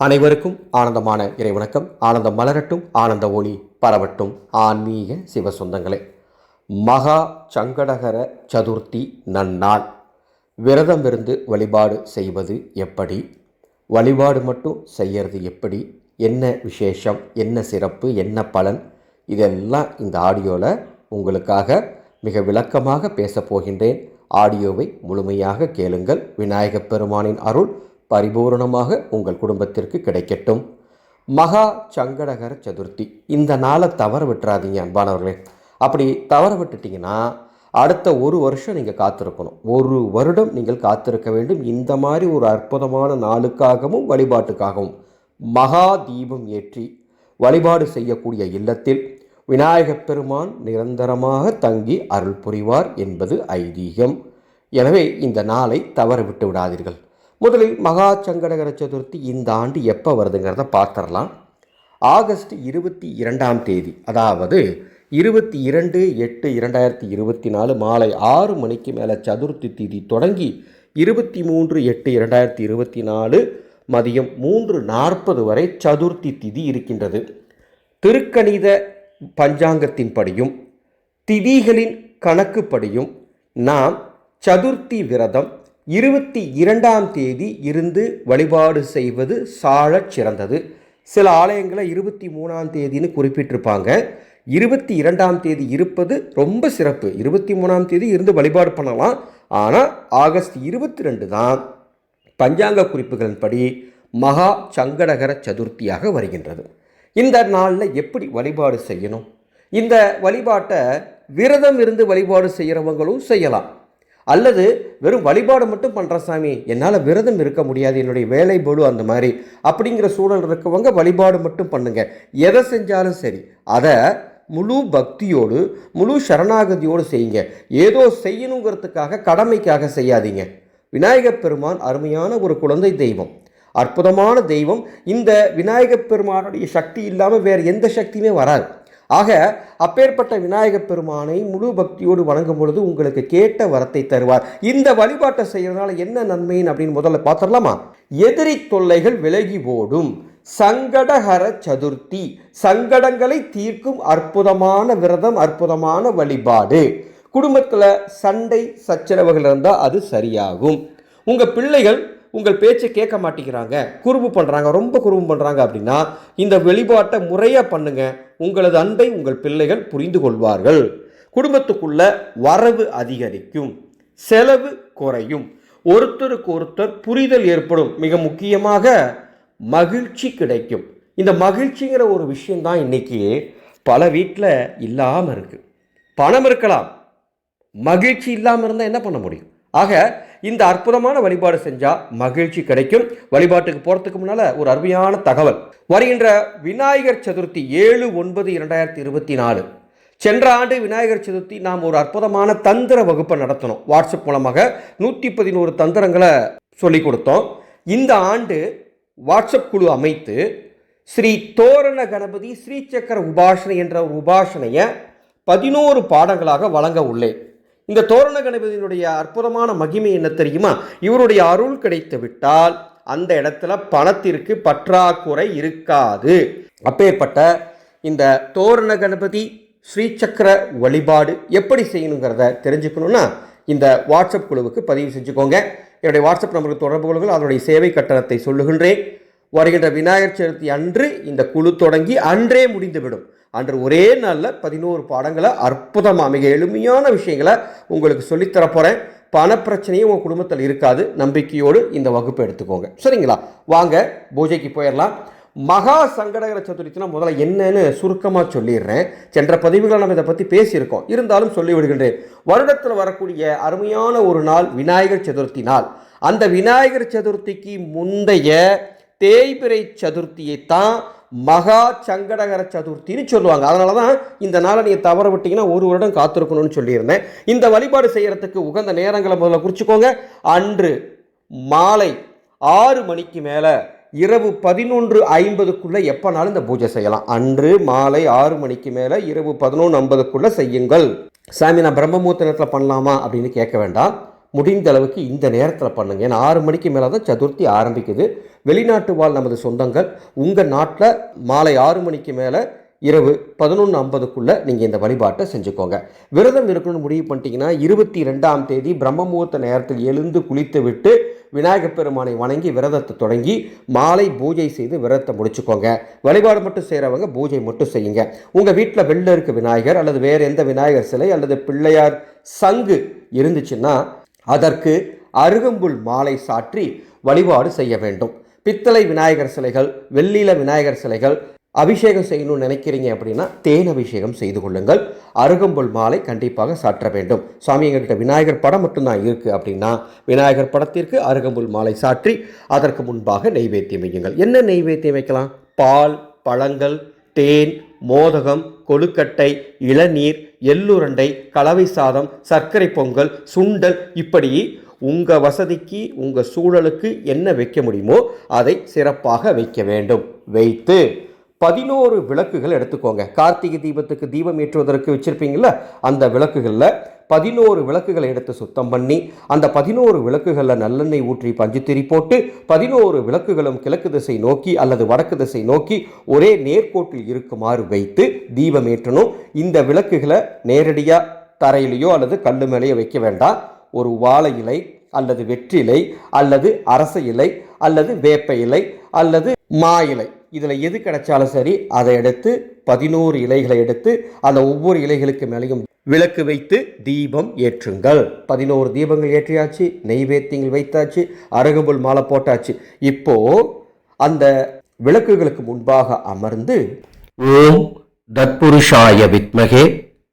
அனைவருக்கும் ஆனந்தமான இறைவணக்கம். ஆனந்தம் மலரட்டும் ஆனந்த ஒளி பரவட்டும். ஆன்மீக சிவ சொந்தங்களே மகா சங்கடகர சதுர்த்தி நன்னாள். விரதம் இருந்து வழிபாடு செய்வது எப்படி? வழிபாடு மட்டும் செய்யறது எப்படி? என்ன விசேஷம் என்ன சிறப்பு என்ன பலன்? இதெல்லாம் இந்த ஆடியோவில் உங்களுக்காக மிக விளக்கமாக பேசப் போகின்றேன். ஆடியோவை முழுமையாக கேளுங்கள். விநாயகப் பெருமானின் அருள் பரிபூரணமாக உங்கள் குடும்பத்திற்கு கிடைக்கட்டும். மகா சங்கடகர சதுர்த்தி. இந்த நாளை தவற விட்டுறாதீங்க அன்பானவர்களே. அப்படி தவற விட்டுட்டீங்கன்னா அடுத்த ஒரு வருஷம் நீங்கள் காத்திருக்கணும். ஒரு வருடம் நீங்கள் காத்திருக்க வேண்டும். இந்த மாதிரி ஒரு அற்புதமான நாளுக்காகவும் வழிபாட்டுக்காகவும் மகா தீபம் ஏற்றி வழிபாடு செய்யக்கூடிய இல்லத்தில் விநாயகப் பெருமான் நிரந்தரமாக தங்கி அருள் புரிவார் என்பது ஐதீகம். எனவே இந்த நாளை தவற விட்டு விடாதீர்கள். முதலில் மகா சங்கடகர சதுர்த்தி இந்த ஆண்டு எப்போ வருதுங்கிறத பார்த்துடலாம். ஆகஸ்ட் இருபத்தி இரண்டாம் தேதி அதாவது இருபத்தி இரண்டு எட்டு இரண்டாயிரத்தி இருபத்தி நாலு மாலை ஆறு மணிக்கு மேலே சதுர்த்தி திதி தொடங்கி இருபத்தி மூன்று எட்டு இரண்டாயிரத்தி இருபத்தி நாலு மதியம் மூன்று நாற்பது வரை சதுர்த்தி திதி இருக்கின்றது. திருக்கணித பஞ்சாங்கத்தின்படியும் திதிகளின் கணக்குப்படியும் நாம் சதுர்த்தி விரதம் இருபத்தி இரண்டாம் தேதி இருந்து வழிபாடு செய்வது சாழச் சிறந்தது. சில ஆலயங்களை இருபத்தி மூணாம் தேதின்னு குறிப்பிட்டிருப்பாங்க. இருபத்தி இரண்டாம் தேதி இருப்பது ரொம்ப சிறப்பு. இருபத்தி மூணாம் தேதி இருந்து வழிபாடு பண்ணலாம். ஆனால் ஆகஸ்ட் இருபத்தி ரெண்டு தான் பஞ்சாங்க குறிப்புகளின்படி மகா சங்கடகர சதுர்த்தியாக வருகின்றது. இந்த நாளில் எப்படி வழிபாடு செய்யணும்? இந்த வழிபாட்டை விரதம் இருந்து வழிபாடு செய்கிறவங்களும் செய்யலாம். அல்லது வெறும் வழிபாடு மட்டும் பண்ணுற சாமி? என்னால் விரதம் இருக்க முடியாது என்னுடைய வேலை போடு அந்த மாதிரி. அப்படிங்கிற சூழல் இருக்கவங்க வழிபாடு மட்டும் பண்ணுங்க. எதை செஞ்சாலும் சரி அதை முழு பக்தியோடு முழு சரணாகதியோடு செய்யுங்க. ஏதோ செய்யணுங்கிறதுக்காக கடமைக்காக செய்யாதீங்க. விநாயகப் பெருமான் அருமையான ஒரு குழந்தை தெய்வம். அற்புதமான தெய்வம். இந்த விநாயகப் பெருமானுடைய சக்தி இல்லாமல் வேறு எந்த சக்தியுமே வராது. ஆக அப்பேற்பட்ட விநாயகப் பெருமானை முழு பக்தியோடு வணங்கும் பொழுது உங்களுக்கு கேட்ட வரத்தை தருவார். இந்த வழிபாட்டை செய்யறதுனால என்ன நன்மைன்னு அப்படின்னு முதல்ல பார்த்துடலாமா? எதிரி தொல்லைகள் விலகி ஓடும். சங்கடஹர சதுர்த்தி. சங்கடங்களை தீர்க்கும் அற்புதமான விரதம் அற்புதமான வழிபாடு. குடும்பத்தில் சண்டை சச்சரவுகள் இருந்தால் அது சரியாகும். உங்கள் பிள்ளைகள் உங்கள் பேச்சை கேட்க மாட்டேங்கிறாங்க. குறும்பு பண்ணுறாங்க ரொம்ப குறும்பு பண்ணுறாங்க அப்படின்னா இந்த வெளிப்பாட்டை முறையாக பண்ணுங்க. உங்களது அன்பை உங்கள் பிள்ளைகள் புரிந்து கொள்வார்கள். குடும்பத்துக்குள்ள வரவு அதிகரிக்கும். செலவு குறையும். ஒருத்தருக்கு ஒருத்தர் புரிதல் ஏற்படும். மிக முக்கியமாக மகிழ்ச்சி கிடைக்கும். இந்த மகிழ்ச்சிங்கிற ஒரு விஷயந்தான் இன்றைக்கி பல வீட்டில் இல்லாமல் இருக்குது பணம் இருக்கலாம். மகிழ்ச்சி இல்லாமல் இருந்தால் என்ன பண்ண முடியும்? ஆக இந்த அற்புதமான வழிபாடு செஞ்சால் மகிழ்ச்சி கிடைக்கும். வழிபாட்டுக்கு போகிறதுக்கு முன்னால் ஒரு அருமையான தகவல். வருகின்ற விநாயகர் சதுர்த்தி ஏழு ஒன்பது இரண்டாயிரத்தி இருபத்தி நாலு. சென்ற ஆண்டு விநாயகர் சதுர்த்தி நாம் ஒரு அற்புதமான தந்திர வகுப்பை நடத்தினோம். வாட்ஸ்அப் மூலமாக நூற்றி பதினோரு தந்திரங்களை சொல்லி கொடுத்தோம். இந்த ஆண்டு வாட்ஸ்அப் குழு அமைத்து ஸ்ரீ தோரண கணபதி ஸ்ரீசக்கர உபாசனை என்ற உபாசனையை பதினோரு பாடங்களாக வழங்க உள்ளேன். இந்த தோரண கணபதியினுடைய அற்புதமான மகிமை என்ன தெரியுமா? இவருடைய அருள் கிடைத்து விட்டால் அந்த இடத்துல பணத்திற்கு பற்றாக்குறை இருக்காது. அப்பேற்பட்ட இந்த தோரண கணபதி ஸ்ரீசக்கர வழிபாடு எப்படி செய்யணுங்கிறத தெரிஞ்சுக்கணுன்னா இந்த வாட்ஸ்அப் குழுவுக்கு பதிவு செஞ்சுக்கோங்க. என்னுடைய வாட்ஸ்அப் நம்பருக்கு தொடர்பு கொள்ளுங்கள். அதனுடைய சேவை கட்டணத்தை சொல்லுகின்றேன். வருகின்ற விநாயகர் சதுர்த்தி அன்று இந்த குழு தொடங்கி அன்றே முடிந்துவிடும். அன்று ஒரே நாளில் பதினோரு பாடங்களை அற்புதமாக மிக எளிமையான விஷயங்களை உங்களுக்கு சொல்லித்தரப் போகிறேன் பணப்பிரச்சனையும் உங்கள் குடும்பத்தில் இருக்காது. நம்பிக்கையோடு இந்த வகுப்பை எடுத்துக்கோங்க. சரிங்களா? வாங்க பூஜைக்கு போயிடலாம். மகா சங்கடகர சதுர்த்தினா முதல்ல என்னன்னு சுருக்கமாக சொல்லிடுறேன். சென்ற பதிவுகளை நம்ம இதை பற்றி பேசியிருக்கோம். இருந்தாலும் சொல்லிவிடுகின்றேன் வருடத்தில் வரக்கூடிய அருமையான ஒரு நாள் விநாயகர் சதுர்த்தி நாள். அந்த விநாயகர் சதுர்த்திக்கு முந்தைய தேய்பிரை சதுர்த்தியை தான் மகா சங்கடகர சதுர்த்தின்னு சொல்லுவாங்க. அதனால தான் இந்த நாளை நீங்கள் தவற விட்டீங்கன்னா ஒரு வருடம் காத்திருக்கணும்னு சொல்லியிருந்தேன். இந்த வழிபாடு செய்கிறதுக்கு உகந்த நேரங்களை முதல்ல குறிச்சிக்கோங்க. அன்று மாலை ஆறு மணிக்கு மேலே இரவு பதினொன்று ஐம்பதுக்குள்ளே எப்போனாலும் இந்த பூஜை செய்யலாம். அன்று மாலை ஆறு மணிக்கு மேலே இரவு பதினொன்று ஐம்பதுக்குள்ளே செய்யுங்கள். சாமி நான் பிரம்மமுகூர்த்த நேரத்தில் பண்ணலாமா அப்படின்னு கேட்க வேண்டாம். முடிந்த அளவுக்கு இந்த நேரத்தில் பண்ணுங்க. ஏன்னா ஆறு மணிக்கு மேலே தான் சதுர்த்தி ஆரம்பிக்குது. வெளிநாட்டு வாழ் நமது சொந்தங்கள் உங்கள் நாட்டில் மாலை ஆறு மணிக்கு மேலே இரவு பதினொன்று ஐம்பதுக்குள்ளே நீங்கள் இந்த வழிபாட்டை செஞ்சுக்கோங்க. விரதம் இருக்கணும்னு முடிவு பண்ணிட்டீங்கன்னா இருபத்தி ரெண்டாம் தேதி பிரம்ம முகூர்த்த நேரத்தில் எழுந்து குளித்து விட்டு விநாயகப் பெருமானை வணங்கி விரதத்தை தொடங்கி மாலை பூஜை செய்து விரதத்தை முடிச்சுக்கோங்க. வழிபாடு மட்டும் செய்கிறவங்க பூஜை மட்டும் செய்யுங்க. உங்கள் வீட்டில் வெளில இருக்க விநாயகர் அல்லது வேறு எந்த விநாயகர் சிலை அல்லது பிள்ளையார் சங்கு இருந்துச்சுன்னா அதற்கு அருகம்புல் மாலை சாற்றி வழிபாடு செய்ய வேண்டும். பித்தளை விநாயகர் சிலைகள் வெள்ளியில விநாயகர் சிலைகள் அபிஷேகம் செய்யணும்னு நினைக்கிறீங்க அப்படின்னா தேன் அபிஷேகம் செய்து கொள்ளுங்கள். அருகம்புல் மாலை கண்டிப்பாக சாற்ற வேண்டும். சாமி எங்கள்கிட்ட விநாயகர் படம் மட்டும்தான் இருக்குது அப்படின்னா விநாயகர் படத்திற்கு அருகம்புல் மாலை சாற்றி அதற்கு முன்பாக நெய்வேத்தியம் வையுங்கள். என்ன நெய்வேத்தியம் வைக்கலாம்? பால் பழங்கள் தேன் மோதகம் கொழுக்கட்டை இளநீர் எள்ளுருண்டை கலவை சாதம் சர்க்கரை பொங்கல் சுண்டல் இப்படி உங்கள் வசதிக்கு உங்கள் சூழலுக்கு என்ன வைக்க முடியுமோ அதை சிறப்பாக வைக்க வேண்டும். வைத்து பதினோரு விளக்குகள் எடுத்துக்கோங்க. கார்த்திகை தீபத்துக்கு தீபம் ஏற்றுவதற்கு வச்சுருப்பீங்கள அந்த விளக்குகளில் பதினோரு விளக்குகளை எடுத்து சுத்தம் பண்ணி அந்த பதினோரு விளக்குகளில் நல்லெண்ணெய் ஊற்றி பஞ்சுத்திரி போட்டு பதினோரு விளக்குகளும் கிழக்கு திசை நோக்கி அல்லது வடக்கு திசை நோக்கி ஒரே நேர்கோட்டில் இருக்குமாறு வைத்து தீபம் ஏற்றணும் இந்த விளக்குகளை நேரடியாக தரையிலையோ அல்லது கல்லு மேலேயோ வைக்க வேண்டாம். ஒரு வாழை இலை அல்லது வெற்றிலை அல்லது அரச இலை அல்லது வேப்ப இலை அல்லது மா இலை. இதில் எது கிடைச்சாலும் சரி அதை எடுத்து பதினோரு இலைகளை எடுத்து அந்த ஒவ்வொரு இலைகளுக்கு மேலேயும் விளக்கு வைத்து தீபம் ஏற்றுங்கள். பதினோரு தீபங்கள் ஏற்றியாச்சு நெய்வேத்தியங்கள் வைத்தாச்சு அருகம்புல் மாலை போட்டாச்சு. இப்போ அந்த விளக்குகளுக்கு முன்பாக அமர்ந்து ஓம் தத்புருஷாய வித்மகே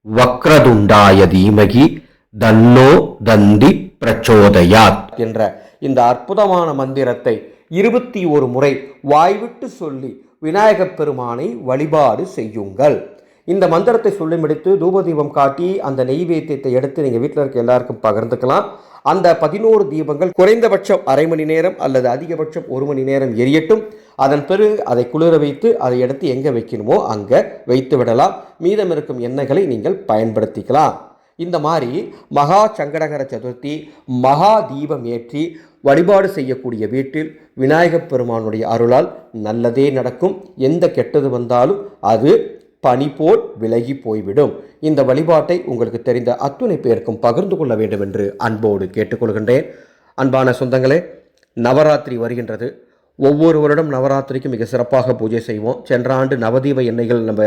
வக்ரதுண்டாய தீமகி தன்னோ தந்தி பிரச்சோதயாத் என்ற இந்த அற்புதமான மந்திரத்தை இருபத்தி ஒரு முறை வாய்விட்டு சொல்லி விநாயகப் பெருமானை வழிபாடு செய்யுங்கள். இந்த மந்திரத்தை சொல்லி முடித்து தூபதீபம் காட்டி அந்த நெய்வேத்தியத்தை எடுத்து நீங்கள் வீட்டில் இருக்க எல்லாருக்கும் பகிர்ந்துக்கலாம். அந்த பதினோரு தீபங்கள் குறைந்தபட்சம் அரை மணி நேரம் அல்லது அதிகபட்சம் ஒரு மணி நேரம் எரியட்டும். அதன் பிறகு அதை குளிர வைத்து அதை எடுத்து எங்கே வைக்கணுமோ அங்கே வைத்து விடலாம். மீதம் இருக்கும் எண்ணெய்களை நீங்கள் பயன்படுத்திக்கலாம். இந்த மாதிரி மகா சங்கடகர சதுர்த்தி மகா தீபம் ஏற்றி வழிபாடு செய்யக்கூடிய வீட்டில் விநாயகப் பெருமானுடைய அருளால் நல்லதே நடக்கும். எந்த கெட்டது வந்தாலும் அது பனி போல் விலகி போய்விடும். இந்த வழிபாட்டை உங்களுக்கு தெரிந்த அத்துணை பேருக்கும் பகிர்ந்து கொள்ள வேண்டும் என்று அன்போடு கேட்டுக்கொள்கின்றேன். அன்பான சொந்தங்களே நவராத்திரி வருகின்றது. ஒவ்வொரு வருடம் நவராத்திரிக்கும் மிக சிறப்பாக பூஜை செய்வோம். சென்ற ஆண்டு நவதீப எண்ணெய்கள் நம்ம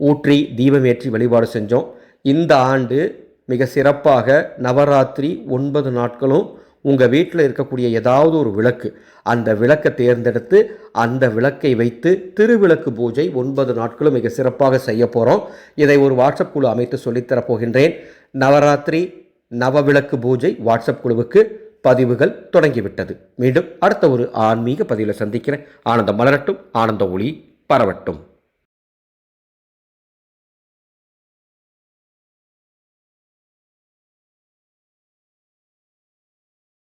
ஊற்றி தீபம் ஏற்றி வழிபாடு செஞ்சோம். இந்த ஆண்டு மிக சிறப்பாக நவராத்திரி ஒன்பது நாட்களும் உங்கள் வீட்டில் இருக்கக்கூடிய ஏதாவது ஒரு விளக்கு அந்த விளக்கை தேர்ந்தெடுத்து அந்த விளக்கை வைத்து திருவிளக்கு பூஜை ஒன்பது நாட்களும் மிக சிறப்பாக செய்ய போகிறோம் இதை ஒரு வாட்ஸ்அப் குழு அமைத்து சொல்லித்தரப் போகின்றேன். நவராத்திரி நவவிளக்கு பூஜை வாட்ஸ்அப் குழுவுக்கு பதிவுகள் தொடங்கிவிட்டது. மீண்டும் அடுத்த ஒரு ஆன்மீக பதிவில் சந்திக்கிறேன். ஆனந்தம் மலரட்டும் ஆனந்த ஒளி பரவட்டும்.